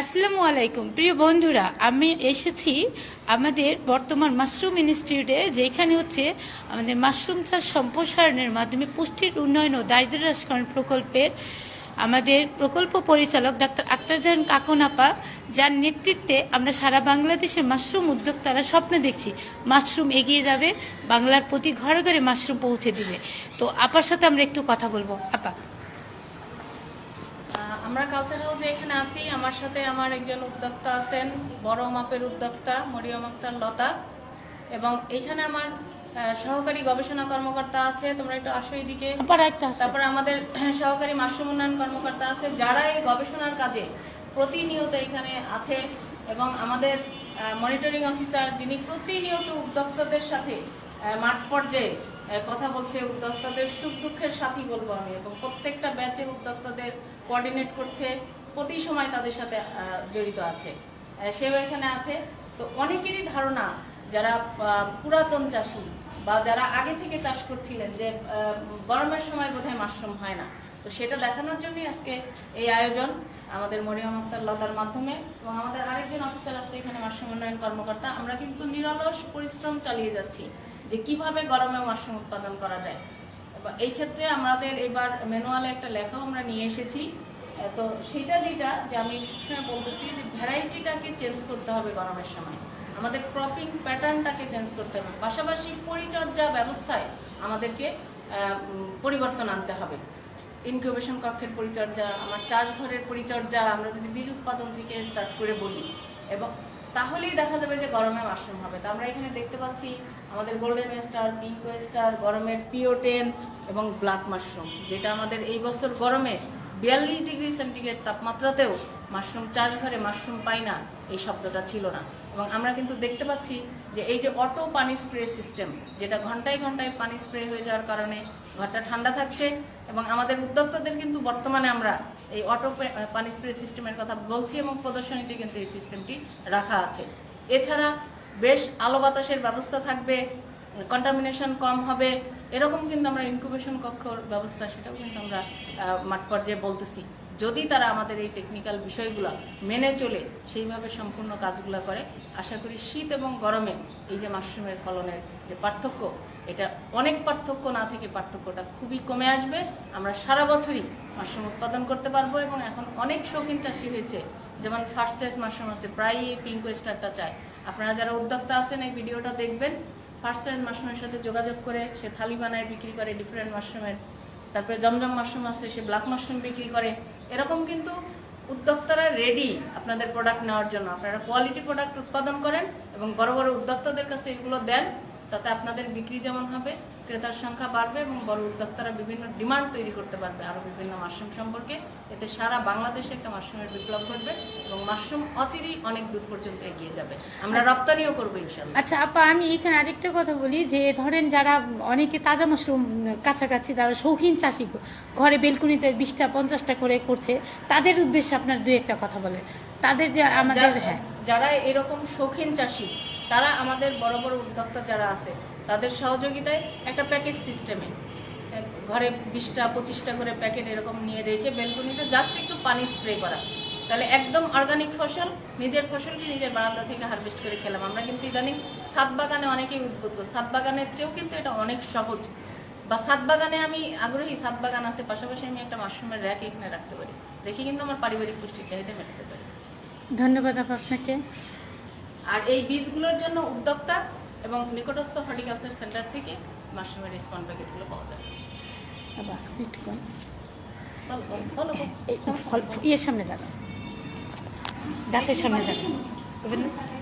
আসসালামু আলাইকুম। প্রিয় বন্ধুরা, আমি এসেছি আমাদের বর্তমান মাশরুম ইনস্টিটিউটে, যেখানে হচ্ছে আমাদের মাশরুম চাষ সম্প্রসারণের মাধ্যমে পুষ্টির উন্নয়ন ও দারিদ্র হ্রাসকরণ প্রকল্পের আমাদের প্রকল্প পরিচালক ডাক্তার আক্তার আক্তারজাহান কাকনাপা, যার নেতৃত্বে আমরা সারা বাংলাদেশের মাশরুম উদ্যোক্তারা স্বপ্ন দেখছি, মাশরুম এগিয়ে যাবে, বাংলার প্রতি ঘরে ঘরে মাশরুম পৌঁছে দিবে। তো আপার সাথে আমরা একটু কথা বলব। আপা আমরা কালচার হাউসে এখানে আছি। আমার সাথে আমার একজন উদ্যোক্তা আছেন বড় মাপের উদ্যোক্তা মরিয়ম আক্তার লতা। এবং এখানে আমার সহকারী গবেষণা কর্মকর্তা আছে। তোমরা একটু আসো এদিকে। আছে। তারপর আমাদের সহকারী মাশরুম উন্নয়ন কর্মকর্তা আছে যারা এই গবেষণার কাজে প্রতিনিয়ত এখানে আছে। এবং আমাদের মনিটরিং অফিসার যিনি প্রতিনিয়ত উদ্যোক্তাদের সাথে মাঠ পর্যায়ে কথা বলছে উদ্যোক্তাদের সুখ দুঃখের সাথী বলব আমি। এবং প্রত্যেকটা কোঅর্ডিনেট করছে, প্রতি সময় তাদের সাথে জড়িত আছে। সেও এখানে আছে। তো অনেকেরই ধারণা যারা পুরাতন চাষি বা যারা আগে থেকে চাষ করছিলেন যে গরমের সময় বোধহয় মাশরুম হয় না। তো সেটা দেখানোর জন্যই আজকে এই আয়োজন আমাদের মরিয়ম আক্তার লতার মাধ্যমে এবং আমাদের আরেকজন অফিসার আছে এখানে মাশরুম উন্নয়ন কর্মকর্তা। আমরা কিন্তু নিরলস পরিশ্রম চালিয়ে যাচ্ছি যে কীভাবে গরমে মাশরুম উৎপাদন করা যায়। এই ক্ষেত্রে আমাদের এবার ম্যানুয়ালে একটা লেখাও আমরা নিয়ে এসেছি। তো সেটা যেটা যে আমি সবসময় বলতেছি যে ভ্যারাইটিটাকে চেঞ্জ করতে হবে গরমের সময়। আমাদের ক্রপিং প্যাটার্নটাকে চেঞ্জ করতে হবে। পাশাপাশি পরিচর্যা ব্যবস্থায় আমাদেরকে পরিবর্তন আনতে হবে। ইনকিউবেশন কক্ষের পরিচর্যা, আমার চাষ ঘরের পরিচর্যা, আমরা যদি বীজ উৎপাদন থেকে স্টার্ট করে বলি। এবং তাহলেই দেখা যাবে যে গরমে মাশরুম হবে। তো আমরা এখানে দেখতে পাচ্ছি আমাদের গোল্ডেন ওয়েস্টার পিঙ্ক ওয়েস্টার গরমের পিওটেন এবং ব্ল্যাক মাশরুম যেটা আমাদের এই বছর গরমে বিয়াল্লিশ ডিগ্রি সেন্টিগ্রেড তাপমাত্রাতেও মাশরুম চাষ ঘরে মাশরুম পাই না, এই শব্দটা ছিল না। এবং আমরা কিন্তু দেখতে পাচ্ছি যে এই যে অটো পানি স্প্রে সিস্টেম, যেটা ঘন্টায় ঘন্টায় পানি স্প্রে হয়ে যাওয়ার কারণে ঘরটা ঠান্ডা থাকছে এবং আমাদের উদ্যোক্তাদের কিন্তু বর্তমানে আমরা এই অটো পানি স্প্রে সিস্টেমের কথা বলছি এবং প্রদর্শনীতে কিন্তু এই সিস্টেমটি রাখা আছে। এছাড়া বেশ আলো বাতাসের ব্যবস্থা থাকবে কন্টামিনেশন কম হবে, এরকম কিন্তু আমরা ইনকুবেশন কক্ষর ব্যবস্থা, সেটাও কিন্তু আমরা মাঠ পর্যায়ে বলতেছি। যদি তারা আমাদের এই টেকনিক্যাল বিষয়গুলো মেনে চলে, সেইভাবে সম্পূর্ণ কাজগুলো করে, আশা করি শীত এবং গরমে এই যে মাশরুমের ফলনের যে পার্থক্য, এটা অনেক পার্থক্য না থেকে পার্থক্যটা খুবই কমে আসবে। আমরা সারা বছরই মাশরুম উৎপাদন করতে পারব এবং এখন অনেক শৌখিন চাষি হয়েছে। যেমন ফার্স্ট চয়েস মাশরুম আছে, প্রায়ই এই পিঙ্ক ওয়েস্টারটা চায়। আপনারা যারা উদ্যোক্তা আছেন, এই ভিডিওটা দেখবেন। ফার্স্ট চয়েস মাশরুমের সাথে যোগাযোগ করে সে থালি বানায়, বিক্রি করে ডিফারেন্ট মাশরুমের তারপরে জমজম মাশরুম আছে, সে ব্ল্যাক মাশরুম বিক্রি করে। এরকম কিন্তু উদ্যোক্তারা রেডি আপনাদের প্রোডাক্ট নেওয়ার জন্য। আপনারা কোয়ালিটি প্রোডাক্ট উৎপাদন করেন এবং বড় বড় উদ্যোক্তাদের কাছে এগুলো দেন। তাতে আপনাদের বিক্রি যেমন হবে ক্রেতার সংখ্যা বাড়বে এবং বড় উদ্যোক্তারা বিভিন্ন ডিমান্ড তৈরি করতে পারবে আরও বিভিন্ন মাশরুম সম্পর্কে। এতে সারা বাংলাদেশে একটা মাশরুমের বিপ্লব ঘটবে এবং মাশরুম অচিরেই অনেক দূর পর্যন্ত এগিয়ে যাবে। আমরা রপ্তানিও করব ইনশাল্লাহ আচ্ছা আপা আমি এখানে আরেকটা কথা বলি যে ধরেন যারা অনেকে তাজা মাশরুম কাছাকাছি তারা শৌখিন চাষি ঘরে বেলকুনিতে বিশটা পঞ্চাশটা করে করছে তাদের উদ্দেশ্যে আপনার দু একটা কথা বলেন। তাদের যে আমাদের যা- হ্যাঁ। যারা এরকম শৌখিন চাষি তারা আমাদের বড় বড় উদ্যোক্তা যারা আছে, তাদের সহযোগিতায় একটা প্যাকেজ সিস্টেমে ঘরে বিশটা, পঁচিশটা করে প্যাকেট এরকম নিয়ে রেখে বেলকুনিতে জাস্ট একটু পানি স্প্রে করা। তাহলে একদম অর্গানিক ফসল, নিজের ফসলকে নিজের বারান্দা থেকে হারভেস্ট করে খেলাম। আমরা কিন্তু ইদানিং সাত বাগানে অনেকেই উদ্বুদ্ধ। সাত বাগানের চেয়েও কিন্তু এটা অনেক সহজ। বা সাত বাগানে আমি আগ্রহী, সাত বাগান আছে, পাশাপাশি আমি একটা মাশরুমের র্যাক এখানে রাখতে পারি। দেখি কিন্তু আমার পারিবারিক পুষ্টির চাহিদা মেটাতে পারি। ধন্যবাদ আপা আপনাকে। আর এই বীজগুলোর জন্য উদ্যোক্তা এবং নিকটস্থ হর্টিকালচার সেন্টার থেকে মাশরুমের স্পন প্যাকেটগুলো পাওয়া যাবে আবার ইয়ের সামনে দাঁড়ান গাছের সামনে দাঁড়ান?